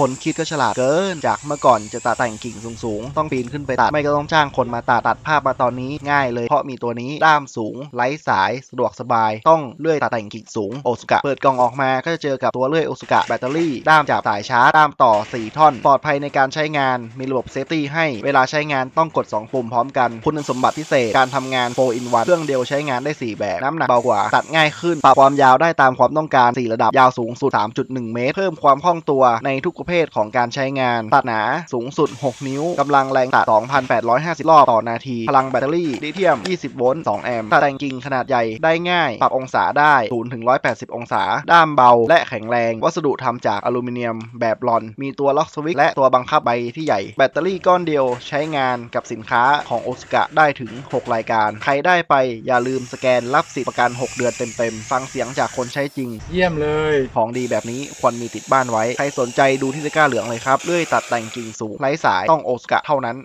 คนคิดก็ฉลาดเกิน จากเมื่อก่อนจะตัดแต่งกิ่งสูงๆ ต้องปีนขึ้นไปตัด ไม่ก็ต้องจ้างคนมาตัดตัดภาพมาตอนนี้ง่ายเลย เพราะมีตัวนี้ด้ามสูง ไร้สาย สะดวกสบาย ต้องเลื่อยตัดแต่งกิ่งสูง โอสุกะ เปิดกล่องออกมาก็จะเจอกับตัวเลื่อยโอสุกะแบตเตอรี่ ด้ามจับสายชาร์จ ด้ามต่อ 4 ท่อน ปลอดภัยในการใช้งาน มีระบบเซฟตี้ให้ เวลาใช้งานต้องกด 2 ปุ่มพร้อมกัน คุณสมบัติพิเศษ การทำงาน4 in 1เครื่องเดียวใช้งานได้ 4 แบบ น้ำหนักเบากว่า ตัดง่ายขึ้น ปรับความยาวได้ตามความต้องการ 4 ระดับ ยาวสูงสุด 3.1 เมตร เพิ่มความคล่องตัวในทุกประเภทของการใช้งานตัดหนาสูงสุด 6 นิ้วกำลังแรงตัด 2,850 รอบต่อนาที พลังแบตเตอรี่ลิเธียม 20 โวลต์ 2 แอมป์ตัดแต่งกิ่งขนาดใหญ่ได้ง่าย ปรับองศาได้0ถึง180 องศา ด้ามเบา และแข็งแรง วัสดุทำจากอลูมิเนียมแบบลอน มีตัวล็อกสวิตช์และตัวบังคับใบที่ใหญ่ แบตเตอรี่ก้อนเดียวใช้งานกับสินค้าของโอสกะได้ถึง 6 รายการ ใครได้ไปอย่าลืมสแกนรับสิทธิประกัน 6 เดือนเต็มๆ ฟังเสียงจากคนใช้จริง เยี่ยมเลย ของดีแบบนี้ควรมีติดบ้านไว้ ใครสนใจดูที่จะกล้าเหลืองเลยครับเลื่อยตัดแต่งกิ่งสูงไร้สายต้องโอสกะเท่านั้น